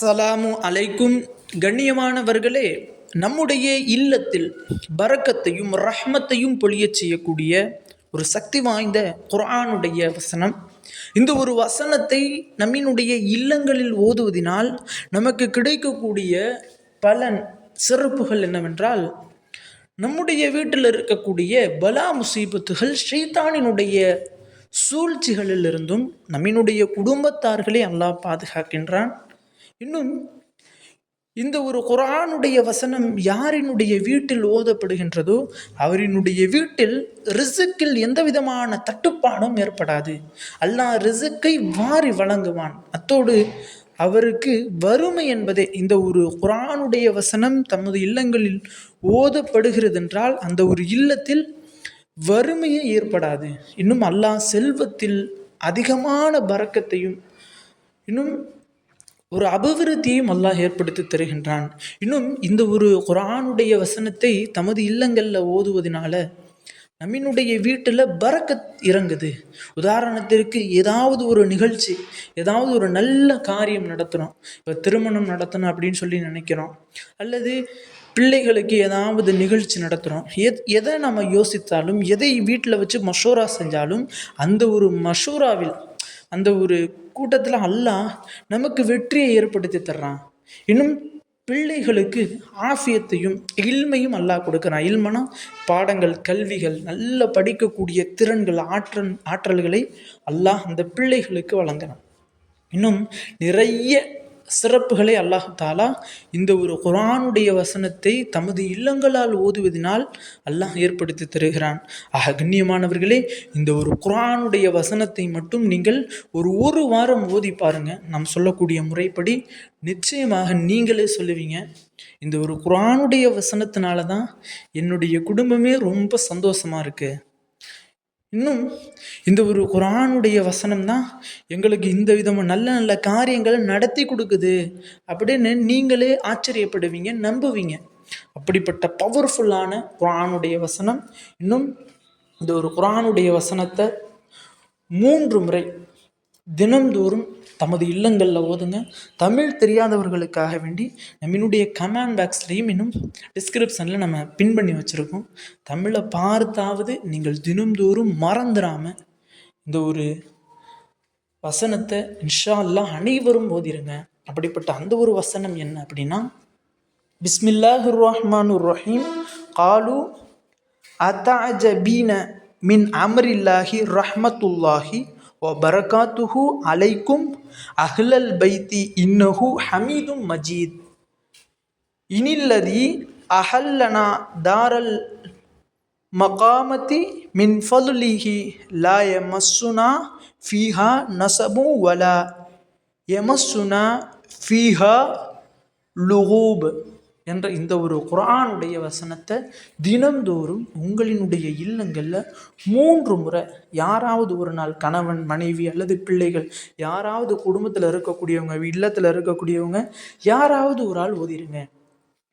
அஸ்ஸலாமு அலைக்கும். கண்ணியமானவர்களே நம்முடைய இல்லத்தில் பரக்கத்தையும் ரஹ்மத்தையும் பொழியச் செய்யக்கூடிய ஒரு சக்தி வாய்ந்த குரானுடைய வசனம். இந்த ஒரு வசனத்தை நம்மினுடைய இல்லங்களில் ஓதுவதினால் நமக்கு கிடைக்கக்கூடிய பலன் சிறப்புகள் என்னவென்றால் நம்முடைய வீட்டில் இருக்கக்கூடிய பலா முசீபத்துகள் ஷைத்தானினுடைய சூழ்ச்சிகளிலிருந்தும் நம்மினுடைய குடும்பத்தார்களே அல்லாஹ் பாதுகாக்கின்றான். இன்னும் இந்த ஒரு குரானுடைய வசனம் யாரினுடைய வீட்டில் ஓதப்படுகின்றதோ அவரினுடைய வீட்டில் ரிசுக்கில் எந்த விதமான தட்டுப்பாடும் ஏற்படாது. அல்லாஹ் ரிசுக்கை வாரி வழங்குவான். அத்தோடு அவருக்கு வறுமை என்பதே இந்த ஒரு குரானுடைய வசனம் தமது இல்லங்களில் ஓதப்படுகிறது என்றால் அந்த ஒரு இல்லத்தில் வறுமையே ஏற்படாது. இன்னும் அல்லாஹ் செல்வத்தில் அதிகமான பறக்கத்தையும் இன்னும் ஒரு அபிவிருத்தியும் அல்லாஹ் ஏற்படுத்தி தருகின்றான். இன்னும் இந்த ஒரு குரானுடைய வசனத்தை தமது இல்லங்களில் ஓதுவதனால நம்மினுடைய வீட்டில் பறக்கத் இறங்குது. உதாரணத்திற்கு ஏதாவது ஒரு நிகழ்ச்சி ஏதாவது ஒரு நல்ல காரியம் நடத்துகிறோம் இப்போ திருமணம் நடத்தணும் அப்படின்னு சொல்லி நினைக்கிறோம். அல்லது பிள்ளைகளுக்கு ஏதாவது நிகழ்ச்சி நடத்துகிறோம் எத் எதை நம்ம யோசித்தாலும் எதை வீட்டில் வச்சு மஷூரா செஞ்சாலும் அந்த ஒரு மஷூராவில் அந்த ஒரு கூட்டத்தில் அல்லாஹ் நமக்கு வெற்றியை ஏற்படுத்தி தர்றான். இன்னும் பிள்ளைகளுக்கு ஆஃபியத்தையும் இல்மையும் அல்லாஹ் கொடுக்குறான். இல்மனா பாடங்கள் கல்விகள் நல்ல படிக்கக்கூடிய திறன்கள் ஆற்றல் ஆற்றல்களை அல்லாஹ் அந்த பிள்ளைகளுக்கு வழங்குறான் இன்னும் நிறைய சிறப்புகளை அல்லாஹ் தாலா இந்த ஒரு குரானுடைய வசனத்தை தமது இல்லங்களால் ஓதுவதனால் அல்லாஹ் ஏற்படுத்தி தருகிறான். ஆக கண்ணியமானவர்களே இந்த ஒரு குரானுடைய வசனத்தை மட்டும் நீங்கள் ஒரு ஒரு வாரம் ஓதி பாருங்கள் நாம் சொல்லக்கூடிய முறைப்படி நிச்சயமாக நீங்களே சொல்லுவீங்க. இந்த ஒரு குரானுடைய வசனத்தினால தான் என்னுடைய குடும்பமே ரொம்ப சந்தோஷமாக இருக்குது இன்னும் இந்த ஒரு குரானுடைய வசனம் தான் எங்களுக்கு இந்த விதமாக நல்ல நல்ல காரியங்களை நடத்தி கொடுக்குது அப்படின்னு நீங்களே ஆச்சரியப்படுவீங்க நம்புவீங்க. அப்படிப்பட்ட பவர்ஃபுல்லான குரானுடைய வசனம். இன்னும் இந்த ஒரு குரானுடைய வசனத்தை மூன்று முறை தினம்தோறும் தமது இல்லங்களில் ஓதுங்க. தமிழ் தெரியாதவர்களுக்காக வேண்டி நம்மளுடைய கமெண்ட் பாக்ஸ்லேயும் இன்னும் டிஸ்கிரிப்ஷனில் நம்ம பின் பண்ணி வச்சுருக்கோம். தமிழை பார்த்தாவது நீங்கள் தினம்தோறும் மறந்துடாமல் இந்த ஒரு வசனத்தை இன்ஷா அல்லாஹ் அனைவரும் ஓதிருங்க. அப்படிப்பட்ட அந்த ஒரு வசனம் என்ன அப்படின்னா பிஸ்மில்லாஹுர் ரஹ்மான் ரஹீம் காலு அத்தாஜபீன மின் அமரில்லாஹி ரஹ்மத்துல்லாஹி ஓ பரகாத்துஹு அலைக்கும் அஹ்லல் பைத்தி இன்னஹு ஹமீதும் மஜீத் இனில்லதி அஹல்லனா தாரல் மகாமதி மின் ஃபதுலிஹி லா எமஸ்ஸுனா ஃபீஹா நசபு வலா எமஸ்ஸுனா ஃபீஹா லுகூப் என்ற இந்த ஒரு குரானுடைய வசனத்தை தினந்தோறும் உங்களினுடைய இல்லங்களில் மூன்று முறை யாராவது ஒரு நாள் கணவன் மனைவி அல்லது பிள்ளைகள் யாராவது குடும்பத்தில் இருக்கக்கூடியவங்க இல்லத்தில் இருக்கக்கூடியவங்க யாராவது ஒரு ஆள் ஓதிருங்க.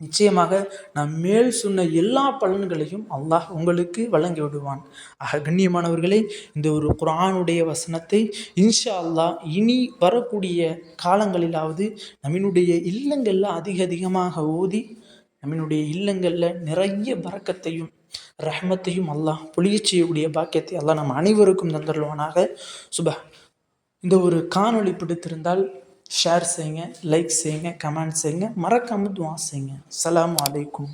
நிச்சயமாக நாம் மேல் சொன்ன எல்லா பலன்களையும் அல்லாஹ் உங்களுக்கு வழங்கி விடுவான். ஆக கண்ணியமானவர்களே இந்த ஒரு குரானுடைய வசனத்தை இன்ஷா அல்லாஹ் இனி வரக்கூடிய காலங்களிலாவது நம்மினுடைய இல்லங்களில் அதிக அதிகமாக ஓதி நம்மினுடைய இல்லங்களில் நிறைய பறக்கத்தையும் ரஹமத்தையும் அல்லாஹ் பொழிய செய்யக்கூடிய பாக்கியத்தை அல்லாஹ் நம் அனைவருக்கும் தந்துடுவானாக சுப இந்த ஒரு காணொளி பிடித்திருந்தால் ஷேர் செய்யுங்க லைக் செய்யுங்க கமெண்ட் செய்யுங்க. மறக்காமல் துவா செய்யுங்க. அலாம் வலைக்கும்